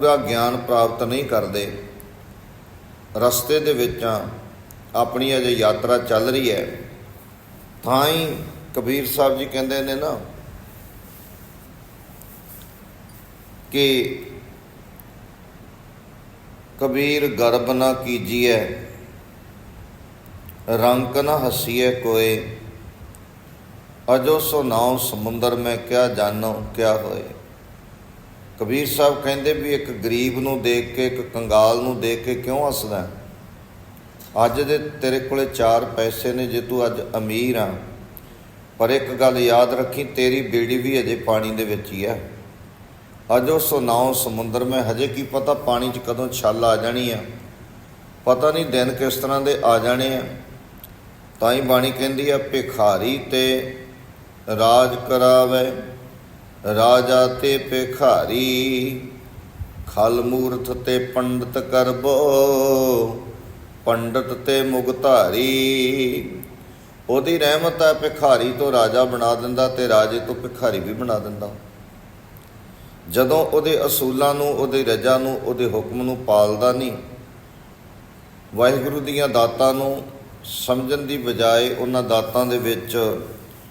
ਪੂਰਾ ਗਿਆਨ ਪ੍ਰਾਪਤ ਨਹੀਂ ਕਰਦੇ, ਰਸਤੇ ਦੇ ਵਿੱਚ ਆਪਣੀ ਅਜੇ ਯਾਤਰਾ ਚੱਲ ਰਹੀ ਹੈ, ਤਾਂ ਹੀ ਕਬੀਰ ਸਾਹਿਬ ਜੀ ਕਹਿੰਦੇ ਨੇ ਨਾ ਕਿ ਕਬੀਰ ਗਰਬ ਨਾ ਕੀਜੀਐ, ਰੰਕ ਨਾ ਹਸੀਏ ਕੋਏ, ਅਜੋ ਸੋ ਨਾਉ ਸਮੁੰਦਰ ਮੈਂ ਕਿਆ ਜਾਣੋ ਕਿਆ ਹੋਏ। ਕਬੀਰ ਸਾਹਿਬ ਕਹਿੰਦੇ ਵੀ ਇੱਕ ਗਰੀਬ ਨੂੰ ਦੇਖ ਕੇ, ਇੱਕ ਕੰਗਾਲ ਨੂੰ ਦੇਖ ਕੇ ਕਿਉਂ ਹੱਸਦਾ ਅੱਜ ਦੇ ਤੇਰੇ ਕੋਲੇ ਚਾਰ ਪੈਸੇ ਨੇ, ਜੇ ਤੂੰ ਅੱਜ ਅਮੀਰ ਆ। ਪਰ ਇੱਕ ਗੱਲ ਯਾਦ ਰੱਖੀ, ਤੇਰੀ ਬੇੜੀ ਵੀ ਅਜੇ ਪਾਣੀ ਦੇ ਵਿੱਚ ਹੀ ਹੈ। ਅਜੋ ਸੋ ਨਾਉ ਸਮੁੰਦਰ ਮੈਂ, ਹਜੇ ਕੀ ਪਤਾ ਪਾਣੀ 'ਚ ਕਦੋਂ ਛੱਲ ਆ ਜਾਣੀ ਆ। ਪਤਾ ਨਹੀਂ ਦਿਨ ਕਿਸ ਤਰ੍ਹਾਂ ਦੇ ਆ ਜਾਣੇ ਆ। ਤਾਂ ਹੀ ਬਾਣੀ ਕਹਿੰਦੀ ਆ, ਭਿਖਾਰੀ ਤੇ ਰਾਜ ਕਰਾਵੇ। ਰਾਜਾ ਤੇ ਭਿਖਾਰੀ, ਖਲ ਮੂਰਤ ਤੇ ਪੰਡਤ ਕਰਬੋ, ਪੰਡਤ ਤੇ ਮੁਗਧਾਰੀ। ਉਹਦੀ ਰਹਿਮਤ ਹੈ ਭਿਖਾਰੀ ਤੋਂ ਰਾਜਾ ਬਣਾ ਦਿੰਦਾ ਤੇ ਰਾਜੇ ਤੋਂ ਭਿਖਾਰੀ ਵੀ ਬਣਾ ਦਿੰਦਾ। ਜਦੋਂ ਉਹਦੇ ਅਸੂਲਾਂ ਨੂੰ, ਉਹਦੇ ਰਜਾ ਨੂੰ, ਉਹਦੇ ਹੁਕਮ ਨੂੰ ਪਾਲਦਾ ਨਹੀਂ, ਵਾਹਿਗੁਰੂ ਦੀਆਂ ਦਾਤਾਂ ਨੂੰ ਸਮਝਣ ਦੀ ਬਜਾਏ ਉਹਨਾਂ ਦਾਤਾਂ ਦੇ ਵਿੱਚ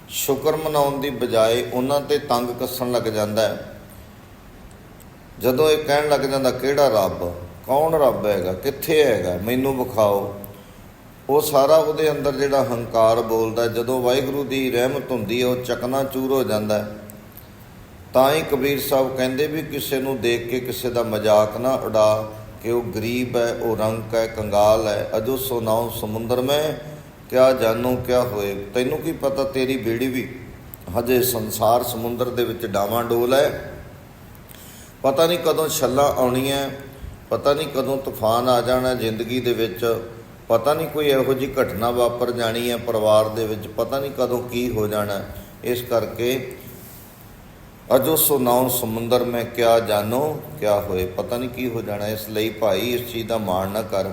ਸ਼ੁਕਰ ਮਨਾਉਣ ਦੀ ਬਜਾਏ ਉਹਨਾਂ ਤੇ ਤੰਗ ਕੱਸਣ ਲੱਗ ਜਾਂਦਾ ਹੈ। ਜਦੋਂ ਇਹ ਕਹਿਣ ਲੱਗ ਜਾਂਦਾ, ਕਿਹੜਾ ਰੱਬ? ਕੌਣ ਰੱਬ ਹੈਗਾ? ਕਿੱਥੇ ਹੈਗਾ? ਮੈਨੂੰ ਵਿਖਾਓ। ਉਹ ਸਾਰਾ ਉਹਦੇ ਅੰਦਰ ਜਿਹੜਾ ਹੰਕਾਰ ਬੋਲਦਾ ਜਦੋਂ ਵਾਹਿਗੁਰੂ ਦੀ ਰਹਿਮਤ ਹੁੰਦੀ ਹੈ, ਉਹ ਚਕਨਾ ਚੂਰ ਹੋ ਜਾਂਦਾ ਤਾਂ ਹੀ ਕਬੀਰ ਸਾਹਿਬ ਕਹਿੰਦੇ ਵੀ ਕਿਸੇ ਨੂੰ ਦੇਖ ਕੇ ਕਿਸੇ ਦਾ ਮਜ਼ਾਕ ਨਾ ਉਡਾ ਕਿ ਉਹ ਗਰੀਬ ਹੈ, ਉਹ ਰੰਕ ਹੈ, ਕੰਗਾਲ ਹੈ, ਅਜੋ ਸੋ ਨਾਉ ਸਮੁੰਦਰ ਮੈਂ ਕਿਆ ਜਾਣੋ, ਕਿਆ ਹੋਏ। ਤੈਨੂੰ ਕੀ ਪਤਾ ਤੇਰੀ ਬੇੜੀ ਵੀ? ਹਜੇ ਸੰਸਾਰ ਸਮੁੰਦਰ ਦੇ ਵਿੱਚ ਡਾਵਾਂ ਡੋਲ ਹੈ। ਪਤਾ ਨਹੀਂ ਕਦੋਂ ਛੱਲਾਂ ਆਉਣੀਆਂ ਪਤਾ ਨਹੀਂ ਕਦੋਂ ਤੂਫਾਨ ਆ ਜਾਣਾ ਜ਼ਿੰਦਗੀ ਦੇ ਵਿੱਚ। ਪਤਾ ਨਹੀਂ ਕੋਈ ਇਹੋ ਜਿਹੀ ਘਟਨਾ ਵਾਪਰ ਜਾਣੀ ਹੈ ਪਰਿਵਾਰ ਦੇ ਵਿੱਚ। ਪਤਾ ਨਹੀਂ ਕਦੋਂ ਕੀ ਹੋ ਜਾਣਾ ਇਸ ਕਰਕੇ ਅਜੋ ਸੋ ਨਾਉ ਸਮੁੰਦਰ ਮੈਂ ਕਿਆ ਜਾਣੋ, ਕਿਆ ਹੋਏ। ਪਤਾ ਨਹੀਂ ਕੀ ਹੋ ਜਾਣਾ ਇਸ ਲਈ ਭਾਈ ਇਸ ਚੀਜ਼ ਦਾ ਮਾਣ ਨਾ ਕਰ।